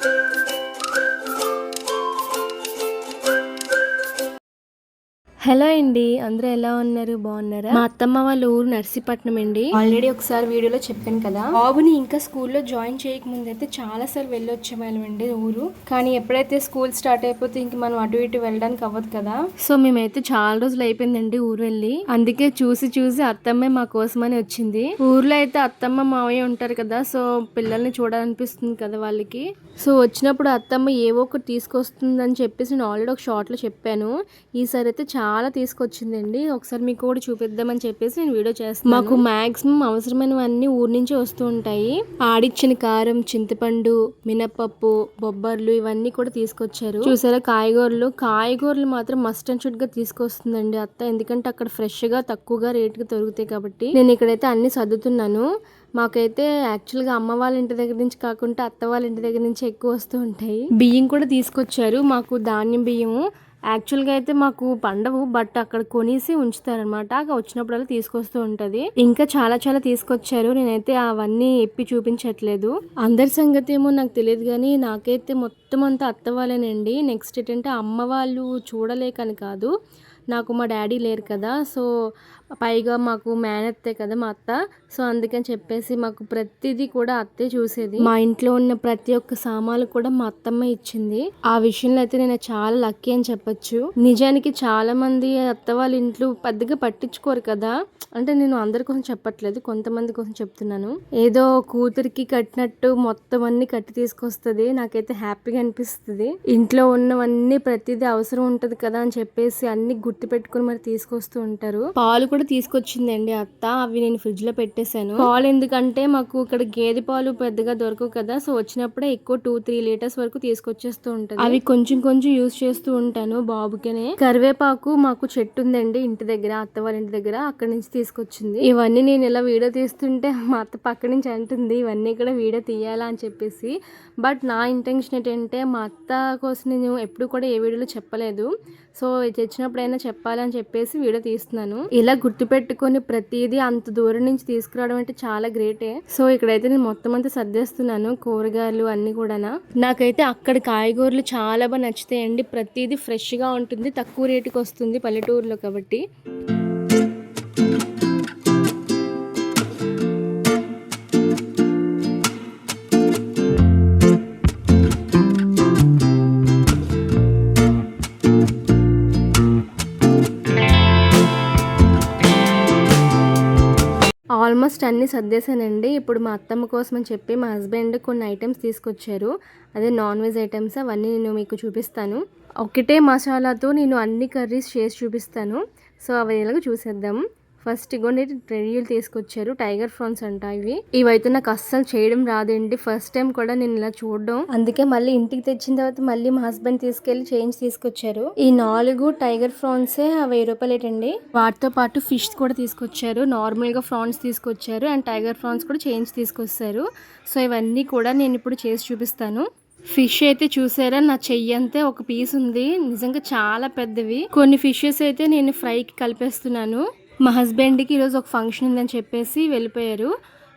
Bye. Hello అండి అందరూ ఎలా ఉన్నారు? బాగున్నారా? మా అత్తమ్మ వాళ్ళ ఊరు నర్సీపట్నం అండి. ఆల్రెడీ ఒకసారి వీడియోలో చెప్పాను కదా. బాబుని ఇంకా స్కూల్లో జాయిన్ చేయక ముందు అయితే చాలా సార్లు వెళ్ళి వచ్చేవాళ్ళం అండి ఊరు. కానీ ఎప్పుడైతే స్కూల్ స్టార్ట్ అయిపోతే ఇంక మనం అటు ఇటు వెళ్ళడానికి అవ్వదు కదా. సో మేమైతే చాలా రోజులు అయిపోయిందండి ఊరు వెళ్ళి. అందుకే చూసి చూసి అత్తమ్మే మా కోసమని వచ్చింది. ఊర్లో అయితే అత్తమ్మ మావయ్య ఉంటారు కదా సో పిల్లల్ని చూడాలనిపిస్తుంది కదా వాళ్ళకి. సో వచ్చినప్పుడు అత్తమ్మ ఏవో ఒకటి తీసుకొస్తుందని చెప్పేసి నేను ఆల్రెడీ ఒక షార్ట్లో చెప్పాను. ఈసారి అయితే చాలా తీసుకొచ్చిందండి. ఒకసారి మీకు కూడా చూపిద్దామని చెప్పేసి నేను వీడియో చేస్తాను మాకు మాక్సిమం అవసరమైనవన్నీ ఊరి నుంచి వస్తూ ఉంటాయి. ఆడిచ్చిన కారం చింతపండు మినపప్పు బొబ్బర్లు ఇవన్నీ కూడా తీసుకొచ్చారు. చూసారా కాయగూరలు? కాయగూరలు మాత్రం మస్ట్ అండ్ షుడ్గా తీసుకొస్తుందండి అత్త. ఎందుకంటే అక్కడ ఫ్రెష్గా తక్కువగా రేట్గా దొరుకుతాయి కాబట్టి. నేను ఇక్కడైతే అన్ని సర్దుతున్నాను. మాకైతే యాక్చువల్గా అమ్మ వాళ్ళ ఇంటి దగ్గర నుంచి కాకుండా అత్త వాళ్ళ ఇంటి దగ్గర నుంచి ఎక్కువ వస్తూ ఉంటాయి. బియ్యం కూడా తీసుకొచ్చారు. మాకు ధాన్యం బియ్యము యాక్చువల్గా అయితే మాకు పండవు బట్ అక్కడ కొనేసి ఉంచుతారనమాట వచ్చినప్పుడల్లా తీసుకొస్తూ ఉంటుంది. ఇంకా చాలా చాలా తీసుకొచ్చారు. నేనైతే అవన్నీ ఎప్పి చూపించట్లేదు. అందరి సంగతి ఏమో నాకు తెలియదు కానీ నాకైతే మొత్తం అంతా అత్త వాళ్ళేనండి. నెక్స్ట్ ఏంటంటే అమ్మ వాళ్ళు చూడలేకని కాదు. నాకు మా డాడీ లేరు కదా సో పైగా మాకు మేనత్తే కదా మా అత్త. సో అందుకని చెప్పేసి మాకు ప్రతిదీ కూడా అత్తే చూసేది. మా ఇంట్లో ఉన్న ప్రతి ఒక్క సామాన్లు కూడా మా అత్తమ్మ ఇచ్చింది. ఆ విషయంలో అయితే నేను చాలా లక్కీ అని చెప్పొచ్చు. నిజానికి చాలా మంది అత్త వాళ్ళ ఇంట్లో పెద్దగా పట్టించుకోరు కదా. అంటే నేను అందరి కోసం చెప్పట్లేదు కొంతమంది కోసం చెప్తున్నాను. ఏదో కూతురికి కట్టినట్టు మొత్తం అన్ని కట్టి తీసుకొస్తుంది. నాకైతే హ్యాపీగా అనిపిస్తుంది. ఇంట్లో ఉన్నవన్నీ ప్రతిదీ అవసరం ఉంటుంది కదా అని చెప్పేసి అన్ని గుర్తు పెట్టుకుని మరి తీసుకొస్తూ ఉంటారు. పాలు కూడా తీసుకొచ్చిందండి అత్త. అవి నేను ఫ్రిడ్జ్లో పెట్టేశాను. పాలు ఎందుకంటే మాకు ఇక్కడ గేదె పాలు పెద్దగా దొరకవు కదా సో వచ్చినప్పుడే ఎక్కువ టూ త్రీ లీటర్స్ వరకు తీసుకొచ్చేస్తూ ఉంటాను అవి కొంచెం కొంచెం యూస్ చేస్తూ ఉంటాను బాబుకినే. కరివేపాకు మాకు చెట్టు ఉందండి ఇంటి దగ్గర అత్త వాళ్ళ ఇంటి దగ్గర అక్కడ నుంచి తీసుకొచ్చింది. ఇవన్నీ నేను ఇలా వీడియో తీస్తుంటే మా అత్త పక్క నుంచి అంటుంది ఇవన్నీ కూడా వీడియో తీయాలా అని చెప్పేసి. బట్ నా ఇంటెన్షన్ ఏంటంటే మా అత్త కోసం నేను ఎప్పుడు కూడా ఏ వీడియోలో చెప్పలేదు. సో తెచ్చినప్పుడైనా చెప్పాలని చెప్పేసి వీడియో తీస్తున్నాను. ఇలా గుర్తుపెట్టుకొని ప్రతిదీ అంత దూరం నుంచి తీసుకురావడం అంటే చాలా గ్రేటే సో ఇక్కడైతే నేను మొత్తం అంతా సర్దేస్తున్నాను కూరగాయలు అన్ని కూడా నాకైతే అక్కడ కాయగూరలు చాలా బాగా నచ్చుతాయండి. ప్రతిదీ ఫ్రెష్గా ఉంటుంది తక్కువ రేటుకి వస్తుంది పల్లెటూరులో కాబట్టి. ఆల్మోస్ట్ అన్ని సర్దేశానండి. ఇప్పుడు మా అత్తమ్మ కోసం అని చెప్పి మా హస్బెండ్ కొన్ని ఐటమ్స్ తీసుకొచ్చారు. అదే నాన్ వెజ్ ఐటమ్స్ అవన్నీ నేను మీకు చూపిస్తాను. ఒకటే మసాలాతో నేను అన్ని కర్రీస్ చేసి చూపిస్తాను. సో అవి ఎలాగో చూసేద్దాం. ఫస్ట్ ఇగోండి రెడీలు తీసుకొచ్చారు. టైగర్ ఫ్రాన్స్ అంట ఇవి. ఇవైతే నాకు అస్సలు చేయడం రాదండి. ఫస్ట్ టైం కూడా నేను ఇలా చూడడం. అందుకే మళ్ళీ ఇంటికి తెచ్చిన తర్వాత మళ్ళీ మా హస్బెండ్ తీసుకెళ్ళి చేంజ్ తీసుకొచ్చారు. ఈ నాలుగు టైగర్ ఫ్రాన్సే వెయ్యి రూపాయలేటండి. వాటితో పాటు ఫిష్ కూడా తీసుకొచ్చారు. నార్మల్గా ఫ్రాన్స్ తీసుకొచ్చారు. అండ్ టైగర్ ఫ్రాన్స్ కూడా చేంజ్ తీసుకొచ్చారు సో ఇవన్నీ కూడా నేను ఇప్పుడు చేసి చూపిస్తాను. ఫిష్ అయితే చూసారా? నా చెయ్యి అంతే ఒక పీస్ ఉంది. నిజంగా చాలా పెద్దవి. కొన్ని ఫిషెస్ అయితే నేను ఫ్రైకి కలిపేస్తున్నాను. మా హస్బెండ్కి ఈరోజు ఒక ఫంక్షన్ ఉందని చెప్పేసి వెళ్ళిపోయారు.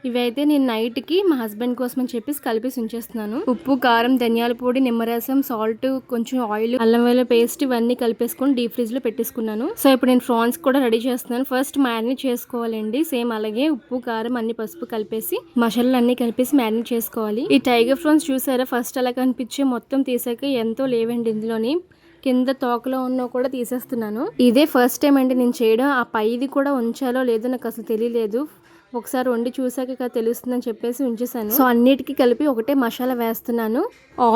ఇవైతే నేను నైట్కి మా హస్బెండ్ కోసం అని చెప్పేసి కలిపేసి ఉంచేస్తున్నాను ఉప్పు కారం ధనియాల పొడి నిమ్మరసం సాల్ట్ కొంచెం ఆయిల్ అల్లం వెల్లుల్లి పేస్ట్ ఇవన్నీ కలిపేసుకొని డీప్ ఫ్రిడ్జ్లో పెట్టేసుకున్నాను. సో ఇప్పుడు నేను ఫ్రాన్స్ కూడా రెడీ చేస్తున్నాను. ఫస్ట్ మ్యారినేట్ చేసుకోవాలండి. సేమ్ అలాగే ఉప్పు కారం అన్ని పసుపు కలిపేసి మసాలాలు అన్ని కలిపేసి మ్యారినేట్ చేసుకోవాలి. ఈ టైగర్ ఫ్రాన్స్ చూసారా? ఫస్ట్ అలా కనిపించే మొత్తం తీసాక ఎంతో లేవండి ఇందులోని. కింద తోకలో ఉన్న కూడా తీసేస్తున్నాను. ఇదే ఫస్ట్ టైం అండి నేను చేయడం. ఆ పైది కూడా ఉంచాలో లేదో నాకు అసలు తెలియలేదు. ఒకసారి వండి చూసాక తెలుస్తుందని చెప్పేసి ఉంచేసాను సో అన్నిటికీ కలిపి ఒకటే మసాలా వేస్తున్నాను.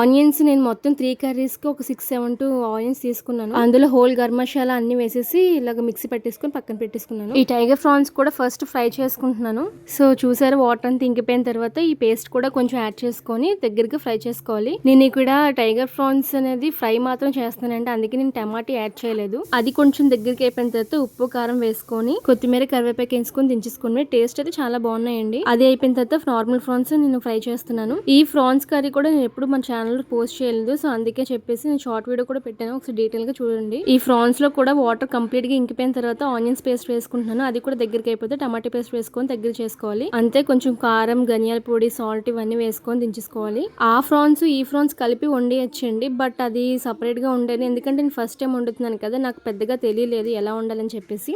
ఆనియన్స్ నేను మొత్తం త్రీ కర్రీస్కి ఒక సిక్స్ సెవెన్ టూ ఆనియన్స్ తీసుకున్నాను. అందులో హోల్ గరం మసాలా అన్ని వేసేసి ఇలాగ మిక్సీ పెట్టేసుకుని పక్కన పెట్టేసుకున్నాను. ఈ టైగర్ ఫ్రాన్స్ కూడా ఫస్ట్ ఫ్రై చేసుకుంటున్నాను. సో చూసారు వాటర్ అంతా ఇంకిపోయిన తర్వాత ఈ పేస్ట్ కూడా కొంచెం యాడ్ చేసుకొని దగ్గరగా ఫ్రై చేసుకోవాలి. నేను ఇక్కడ టైగర్ ఫ్రాన్స్ అనేది ఫ్రై మాత్రం చేస్తానంటే అందుకే నేను టమాటా యాడ్ చేయలేదు. అది కొంచెం దగ్గరికి అయిపోయిన తర్వాత ఉప్పు కారం వేసుకొని కొత్తిమీర కరివేపాకు వేసుకొని దించేసుకుని టేస్ట్ అయితే చాలా బాగున్నాయండి. అది అయిపోయిన తర్వాత నార్మల్ ఫ్రాన్స్ నేను ఫ్రై చేస్తున్నాను. ఈ ఫ్రాన్స్ కర్రీ కూడా నేను ఎప్పుడు మన ఛానల్ పోస్ట్ చేయలేదు. సో అందుకే చెప్పేసి నేను షార్ట్ వీడియో కూడా పెట్టాను. ఒకసారి డీటెయిల్గా చూడండి. ఈ ఫ్రాన్స్లో కూడా వాటర్ కంప్లీట్గా ఇంకిపోయిన తర్వాత ఆనియన్స్ పేస్ట్ వేసుకుంటున్నాను. అది కూడా దగ్గరికి అయిపోతే టమాటా పేస్ట్ వేసుకొని దగ్గర చేసుకోవాలి. అంతే కొంచెం కారం ధనియాల పొడి సాల్ట్ ఇవన్నీ వేసుకొని దించేసుకోవాలి. ఆ ఫ్రాన్స్ ఈ ఫ్రాన్స్ కలిపి వండియచ్చండి. బట్ అది సపరేట్గా ఉండేది. ఎందుకంటే నేను ఫస్ట్ టైం వండుతున్నాను కదా నాకు పెద్దగా తెలియలేదు ఎలా ఉండాలని చెప్పేసి.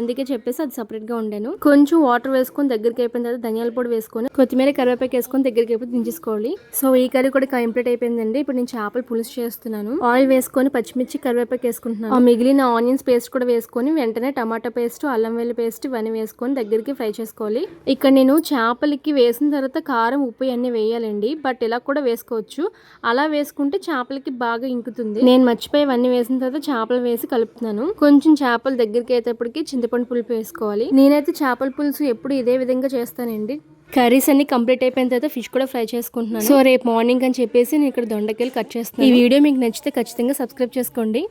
అందుకే చెప్పేసి అది సపరేట్గా ఉండాను. కొంచెం వాటర్ వేసుకొని దగ్గరికి అయిపోయిన తర్వాత ధనియాల పొడి వేసుకొని కొత్తిమీర కరివేపాకు వేసుకొని దగ్గరికి అయిపోయి దించేసుకోవాలి. సో ఈ కర్రీ కూడా కంప్లీట్ అయిపోయిందండి. ఇప్పుడు నేను చేపలు పులుసు చేస్తున్నాను. ఆయిల్ వేసుకొని పచ్చిమిర్చి కరివేపాకు వేసుకుంటున్నాను. ఆ మిగిలిన ఆనియన్స్ పేస్ట్ కూడా వేసుకొని వెంటనే టమాటా పేస్ట్ అల్లం వెల్లి పేస్ట్ ఇవన్నీ వేసుకొని దగ్గరికి ఫ్రై చేసుకోవాలి. ఇక్కడ నేను చేపలకి వేసిన తర్వాత కారం ఉప్పు అన్ని వేయాలండి. బట్ ఇలా కూడా వేసుకోవచ్చు. అలా వేసుకుంటే చేపలకి బాగా ఇంకుతుంది. నేను మర్చిపోయి ఇవన్నీ వేసిన తర్వాత చేపలు వేసి కలుపుతున్నాను. కొంచెం చేపలు దగ్గరికి అయ్యేటప్పటికి చింత చింతపండు పులుపు వేసుకోవాలి. నేనైతే చేపల పులుసు ఎప్పుడు ఇదే విధంగా చేస్తానండి. కర్రీస్ అన్ని కంప్లీట్ అయిపోయిన తర్వాత ఫిష్ కూడా ఫ్రై చేసుకుంటున్నాను. సో రేపు మార్నింగ్ అని చెప్పేసి నేను ఇక్కడ దొండకాయలు కట్ చేస్తాను ఈ వీడియో మీకు నచ్చితే ఖచ్చితంగా సబ్స్క్రైబ్ చేసుకోండి.